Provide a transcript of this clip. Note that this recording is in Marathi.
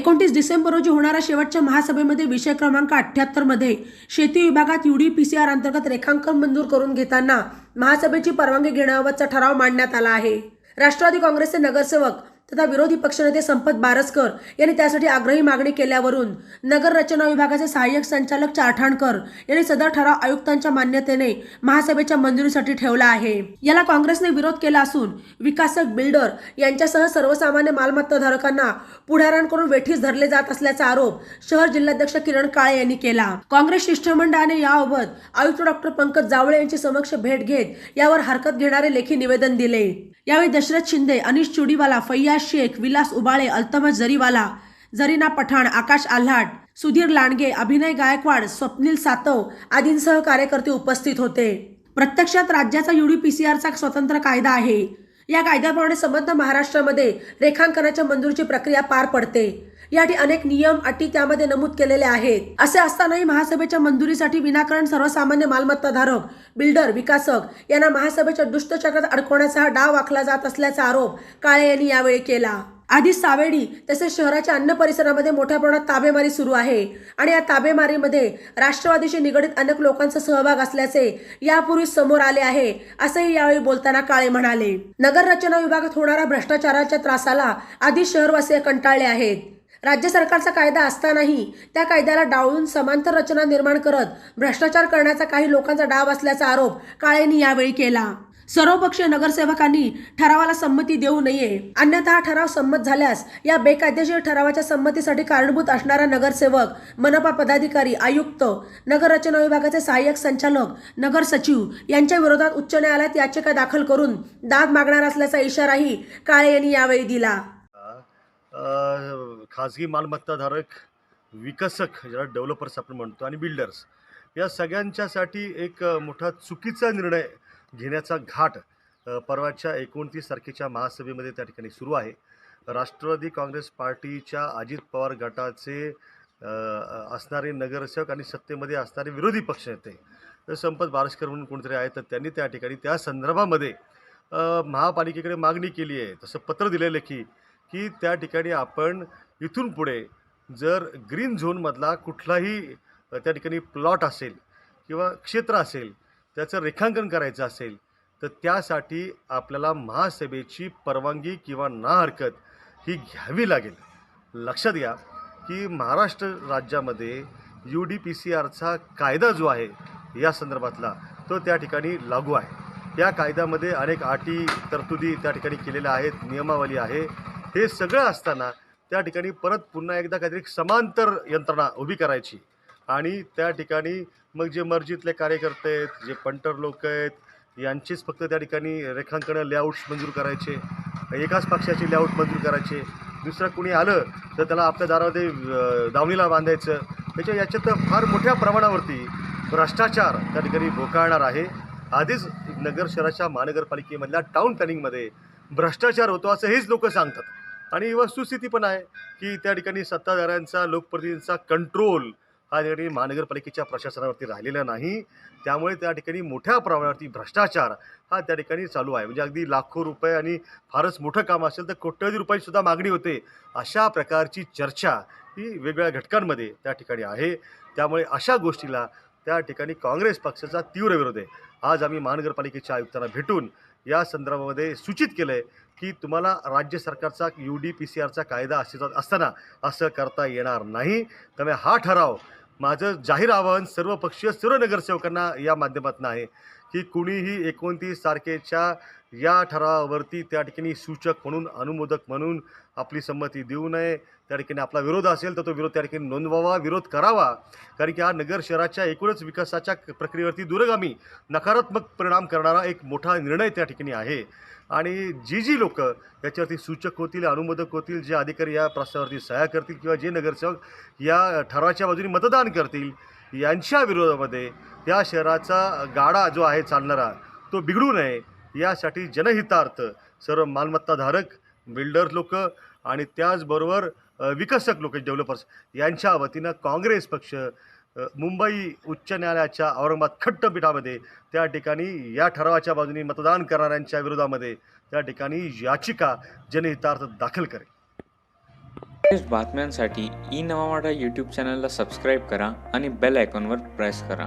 एकोणतीस डिसेंबर रोजी होणाऱ्या शेवटच्या महासभेमध्ये विषय क्रमांक अठ्ठ्याहत्तरमध्ये शेती विभागात यू डी पीसीआर अंतर्गत रेखांकन मंजूर करून घेताना महासभेची परवानगी घेण्याबाबतचा ठराव मांडण्यात आला आहे. राष्ट्रवादी काँग्रेसचे नगरसेवक तथा विरोधी पक्षनेते संपत बारसकर यांनी त्यासाठी आग्रही मागणी केल्यावरून नगर रचना विभागाचे सहाय्यक संचालक चारठाणकर यांनी सदर ठराव आयुक्तांच्या मान्यतेने महासभेच्या मंजुरीसाठी ठेवला आहे. याला काँग्रेसने विरोध केला असून विकासक बिल्डर यांच्यासह सर्वसामान्य मालमत्ताधारकांना पुढाऱ्यांकडून वेठीस धरले जात असल्याचा आरोप शहर जिल्हाध्यक्ष किरण काळे यांनी केला. काँग्रेस शिष्टमंडळाने याबाबत आयुक्त डॉक्टर पंकज जावळे यांची समक्ष भेट घेत यावर हरकत घेणारे लेखी निवेदन दिले. यावेळी दशरथ शिंदे अनिश चुडीवाला फैयाज शेख विलास उबाळे अल्तमज जरीवाला जरीना पठाण आकाश आल्हाट सुधीर लांडगे अभिनय गायकवाड स्वप्नील सातव आदींसह कार्यकर्ते उपस्थित होते. प्रत्यक्षात राज्याचा युडीपीसीआरचा स्वतंत्र कायदा आहे. या कायद्याप्रमाणे संबंध महाराष्ट्रामध्ये रेखांकनाच्या मंजुरीची प्रक्रिया पार पडते. याठी अनेक नियम अटी त्यामध्ये नमूद केलेले आहेत. असे असतानाही महासभेच्या मंजुरीसाठी विनाकारण सर्वसामान्य मालमत्ताधारक बिल्डर विकासक यांना महासभेच्या दुष्टचक्रात अडकवण्याचा हा डाव आखला जात असल्याचा आरोप काळे यांनी यावेळी केला. आधी सावेडी तसेच शहराच्या अन्य परिसरामध्ये मोठ्या प्रमाणात ताबेमारी सुरू आहे आणि या ताबेमारीमध्ये राष्ट्रवादीशी निगडीत अनेक लोकांचा सहभाग असल्याचे यापूर्वी समोर आले आहे असंही यावेळी बोलताना काळे म्हणाले. नगर रचना विभागात होणाऱ्या भ्रष्टाचाराच्या त्रासाला आधी शहरवासीय कंटाळले आहेत. राज्य सरकारचा कायदा असतानाही त्या कायद्याला डावळून समांतर रचना निर्माण करत भ्रष्टाचार करण्याचा काही लोकांचा डाव असल्याचा आरोप काळेंनी यावेळी केला. सर्वपक्षीय नगरसेवकांनी ठरावाला संमती देऊ नये. अन्यथा हा ठराव संमत झाल्यास या बेकायदेशीर ठरावाच्या संमतीसाठी कारणीभूत असणारा नगरसेवक मनपा पदाधिकारी आयुक्त नगररचना विभागाचे सहाय्यक संचालक नगर सचिव यांच्या विरोधात उच्च न्यायालयात याचिका दाखल करून दाद मागणार असल्याचा इशाराही काळे यांनी यावेळी दिला. खाजगी मालमत्ताधारक विकसक ज्याला डेव्हलपर्स आपण म्हणतो आणि बिल्डर्स या सगळ्यांच्यासाठी एक मोठा चुकीचा निर्णय घेण्याचा घाट परवाच्या एकोणतीस तारखेच्या महासभेमध्ये त्या ठिकाणी सुरू आहे. राष्ट्रवादी काँग्रेस पार्टीच्या अजित पवार गटाचे असणारे नगरसेवक आणि सत्तेमध्ये असणारे विरोधी पक्षनेते तर संपत बारसकर म्हणून कोणतरी आहेत तर त्यांनी त्या ठिकाणी त्या संदर्भामध्ये महापालिकेकडे मागणी केली आहे. तसं पत्र दिलेलं की की त्या ठिकाणी आपण इथून पुढे जर ग्रीन झोनमधला कुठलाही त्या ठिकाणी प्लॉट असेल किंवा क्षेत्र असेल त्याचं रेखांकन करायचं असेल तर त्यासाठी आपल्याला महासभेची परवानगी किंवा ना हरकत ही घ्यावी लागेल. लक्षात घ्या की महाराष्ट्र राज्यामध्ये यू डी पी सी आरचा कायदा जो आहे या संदर्भातला तो त्या ठिकाणी लागू आहे. या कायद्यामध्ये अनेक अटी तरतुदी त्या ठिकाणी केलेल्या आहेत नियमावली आहे. हे सगळं असताना त्या ठिकाणी परत पुन्हा एकदा काहीतरी समांतर यंत्रणा उभी करायची. आणि त्या ठिकाणी मग जे मर्जीतले कार्यकर्ते आहेत जे पंटर लोक आहेत यांचीच फक्त त्या ठिकाणी रेखांकनं लेआउट्स मंजूर करायचे. एकाच पक्षाचे लेआउट मंजूर करायचे. दुसरं कुणी आलं तर त्याला आपल्या दारामध्ये दावणीला बांधायचं. त्याच्या याच्यात फार मोठ्या प्रमाणावरती भ्रष्टाचार त्या ठिकाणी भोकाळणार आहे. आधीच नगर शहराच्या महानगरपालिकेमधल्या टाऊन प्लॅनिंगमध्ये भ्रष्टाचार होतो असं हेच लोक सांगतात. आणि वस्तुस्थिती पण आहे की त्या ठिकाणी सत्ताधाऱ्यांचा लोकप्रतिनिधींचा कंट्रोल हा त्या ठिकाणी महानगरपालिकेच्या प्रशासनावरती राहिलेला नाही. त्यामुळे त्या ठिकाणी मोठ्या प्रमाणावरती भ्रष्टाचार हा त्या ठिकाणी चालू आहे. म्हणजे अगदी लाखो रुपये आणि फारच मोठं काम असेल तर कोट्यवधी रुपयाचीसुद्धा मागणी होते. अशा प्रकारची चर्चा ही वेगवेगळ्या घटकांमध्ये त्या ठिकाणी आहे. त्यामुळे अशा गोष्टीला त्या ठिकाणी काँग्रेस पक्षाचा तीव्र विरोध आहे. आज आम्ही महानगरपालिकेच्या आयुक्तांना भेटून या संदर्भामध्ये सूचित केलं आहे की तुम्हाला राज्य सरकारचा यू डी पी सी आरचा कायदा अस्तित्वात असताना असं करता येणार नाही. त्यामुळे हा ठराव माझं जाहीर आवाहन सर्व पक्षीय सर्व नगरसेवकांना या माध्यमातून आहे की कुणीही एकोणतीस तारखेच्या या ठरावावरती त्या ठिकाणी सूचक म्हणून अनुमोदक म्हणून आपली संमती देऊ नये. त्या ठिकाणी आपला विरोध असेल तर तो विरोध त्या ठिकाणी नोंदवावा विरोध करावा. कारण की हा नगर शहराच्या एकूणच विकासाच्या प्रक्रियेवरती दूरगामी नकारात्मक परिणाम करणारा एक मोठा निर्णय त्या ठिकाणी आहे. आणि जी जी लोक याच्यावरती सूचक होतील अनुमोदक होतील जे अधिकारी या प्रस्तावावरती सह्या करतील किंवा जे नगरसेवक या ठरावाच्या बाजूने मतदान करतील यांच्या विरोधामध्ये त्या शहराचा गाडा जो आहे चालणारा तो बिघडू नये. यासाठी जनहितार्थ सर्व मालमत्ताधारक बिल्डर लोक आणि त्याचबरोबर विकसक लोक डेव्हलपर्स यांच्या वतीनं काँग्रेस पक्ष मुंबई उच्च न्यायालयाच्या औरंगाबाद खट्टपीठामध्ये त्या ठिकाणी या ठरावाच्या बाजूने मतदान करणाऱ्यांच्या विरोधामध्ये त्या ठिकाणी याचिका जनहितार्थ दाखल करेल. बातम्यांसाठी ई नवा यूट्यूब चॅनलला सबस्क्राईब करा आणि बेल आयकॉनवर प्रेस करा.